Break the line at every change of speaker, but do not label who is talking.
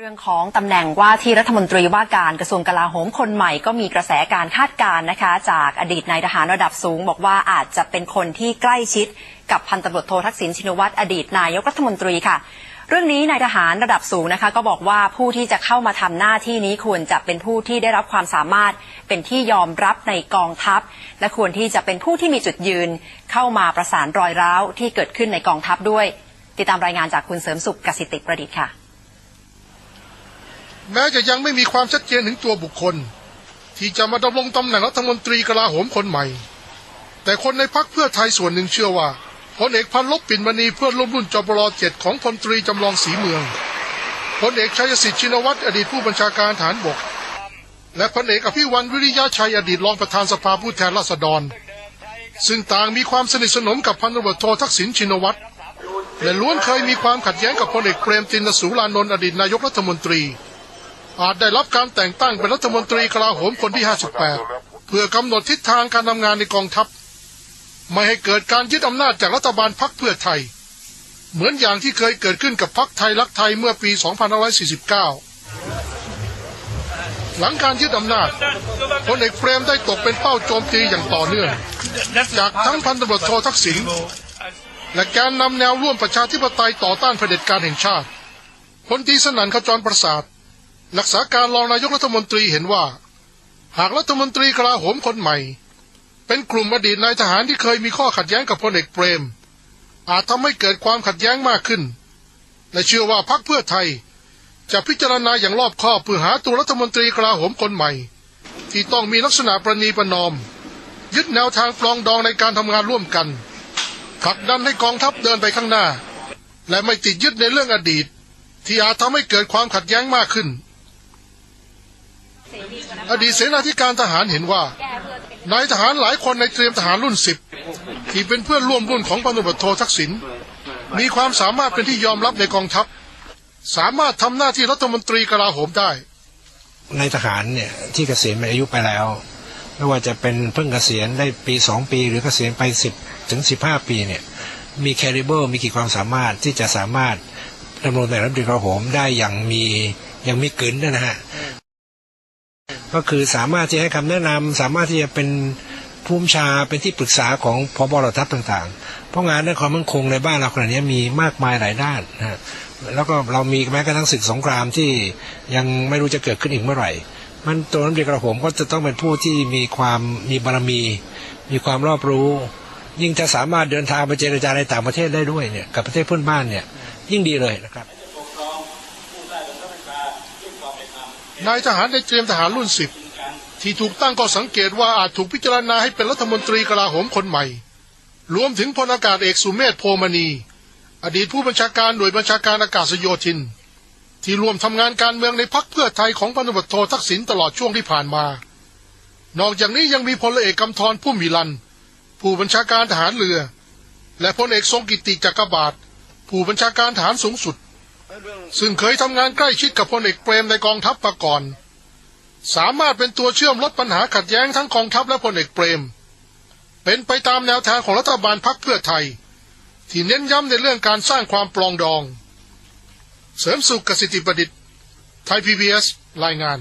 เรื่องของตำแหน่งว่าที่รัฐมนตรีว่าการกระทรวงกลาโหมคนใหม่ก็มีกระแสการคาดการณ์นะคะ จากอดีตนายทหารระดับสูง บอกว่าอาจจะเป็นคนที่ใกล้ชิดกับพันตำรวจโททักษิณชินวัตรอดีตนายกรัฐมนตรีค่ะ เรื่องนี้นายทหารระดับสูงนะคะ ก็บอกว่าผู้ที่จะเข้ามาทำหน้าที่นี้ควรจะเป็นผู้ที่ได้รับความสามารถ เป็นที่ยอมรับในกองทัพ และควรที่จะเป็นผู้ที่มีจุดยืน เข้ามาประสานรอยร้าวที่เกิดขึ้นในกองทัพด้วย ติดตามรายงานจากคุณเสริมสุขกสิติประดิษฐ์ค่ะ
แม้จะยังไม่มีความชัดเจนถึงตัวบุคคล ที่จะมาดำรงตำแหน่งรัฐมนตรีกลาโหมคนใหม่ แต่คนในพักเพื่อไทยส่วนหนึ่งเชื่อว่าพลเอกพันลบปิ่นมณีเพื่อนร่วมรุ่นจบรเจ็ดของพลตรีจำลองศรีเมืองพลเอกชัยสิทธิ์ชินวัตรอดีตผู้บัญชาการฐานบก และพลเอกอภิวันวิริยะชัยอดีตรองประธานสภาผู้แทนราษฎร ซึ่งต่างมีความสนิทสนมกับพันตำรวจโททักษิณชินวัตรและล้วนเคยมีความขัดแย้งกับพลเอกเปรมตินสูรานนท์อดีตนายกรัฐมนตรี อาจได้รับการแต่งตั้งเป็นรัฐมนตรีกลาโหมคนที่ 58 เพื่อกำหนดทิศทางการทำงานในกองทัพ ไม่ให้เกิดการยึดอำนาจจากรัฐบาลพักเพื่อไทย เหมือนอย่างที่เคยเกิดขึ้นกับพักไทยรักไทยเมื่อปี 2549 หลังการยึดอำนาจพลเอกเฟรมได้ตกเป็นเป้าโจมตีอย่างต่อเนื่อง จากทั้งพันตำรวจโททักษิณและแกนนำแนวร่วมประชาธิปไตยต่อต้านเผด็จการแห่งชาติพลตีสนั่นขจรประสาท รักษาการรองนายกรัฐมนตรีเห็นว่า หากรัฐมนตรีกลาโหมคนใหม่ เป็นกลุ่มอดีตนายทหารที่เคยมีข้อขัดแย้งกับพลเอกเปรม อาจทำให้เกิดความขัดแย้งมากขึ้น และเชื่อว่าพรรคเพื่อไทย จะพิจารณาอย่างรอบคอบเพื่อหาตัวรัฐมนตรีกลาโหมคนใหม่ ที่ต้องมีลักษณะประนีประนอม ยึดแนวทางปลองดองในการทำงานร่วมกันผลักดันให้กองทัพเดินไปข้างหน้า และไม่ติดยึดในเรื่องอดีต ที่อาจทำให้เกิดความขัดแย้งมากขึ้น อดีตเสนาธิการทหารเห็นว่านายทหารหลายคนในเตรียมทหารรุ่นสิบที่เป็นเพื่อนร่วมรุ่นของพันตำรวจโททักษิณมีความสามารถเป็นที่ยอมรับในกองทัพ สามารถทำหน้าที่รัฐมนตรีกลาโหมได้
ในทหารเนี่ยที่เกษียณอายุไปแล้ว ไม่ว่าจะเป็นเพิ่งเกษียณได้ปีสองปี หรือเกษียณไปสิบถึงสิบห้าปีเนี่ยมีแคริเบอร์มีขีดความสามารถที่จะสามารถดำรงตำแหน่งรัฐมนตรีกลาโหมได้อย่างมีอย่างมีกึนนะฮะ ก็คือสามารถที่ให้คำแนะนำสามารถที่จะเป็นผู้บัญชาเป็นที่ปรึกษาของพบเหล่าทัพต่างๆ เพราะงานด้านความมั่นคงในบ้านเราขณะนี้มีมากมายหลายด้านนะฮะแล้วก็เรามีแม้กระทั่งศึกสงครามที่ยังไม่รู้จะเกิดขึ้นอีกเมื่อไหร่ มันตัวรัฐมนตรีกระผมก็จะต้องเป็นผู้ที่มีความมีบารมี มีความรอบรู้ ยิ่งจะสามารถเดินทางไปเจรจาในต่างประเทศได้ด้วยเนี่ยกับประเทศเพื่อนบ้านเนี่ยยิ่งดีเลยนะครับ
นายทหารในเตรียมทหารรุ่นสิบที่ถูกตั้งข้อสังเกตว่าอาจถูกพิจารณาให้เป็นรัฐมนตรีกลาโหมคนใหม่ รวมถึงพลอากาศเอกสุเมธโพมณี อดีตผู้บัญชาการหน่วยบัญชาการอากาศโยธิน ที่ร่วมทำงานการเมืองในพักเพื่อไทยของพันตำรวจโททักษิณตลอดช่วงที่ผ่านมา นอกจากนี้ยังมีพลเอกกำธรผู้มีลัน ผู้บัญชาการทหารเรือ และพลเอกทรงกิติจักรบาทผู้บัญชาการทหารสูงสุด ซึ่งเคยทำงานใกล้ชิดกับพลเอกเปรมในกองทัพมาก่อน สามารถเป็นตัวเชื่อมลดปัญหาขัดแย้งทั้งกองทัพและพลเอกเปรม เป็นไปตามแนวทางของรัฐบาลพักเพื่อไทย ที่เน้นย้ำในเรื่องการสร้างความปลองดอง เสริมสุขกสิทธิประดิษฐ์ไทยพีบีเอสรายงาน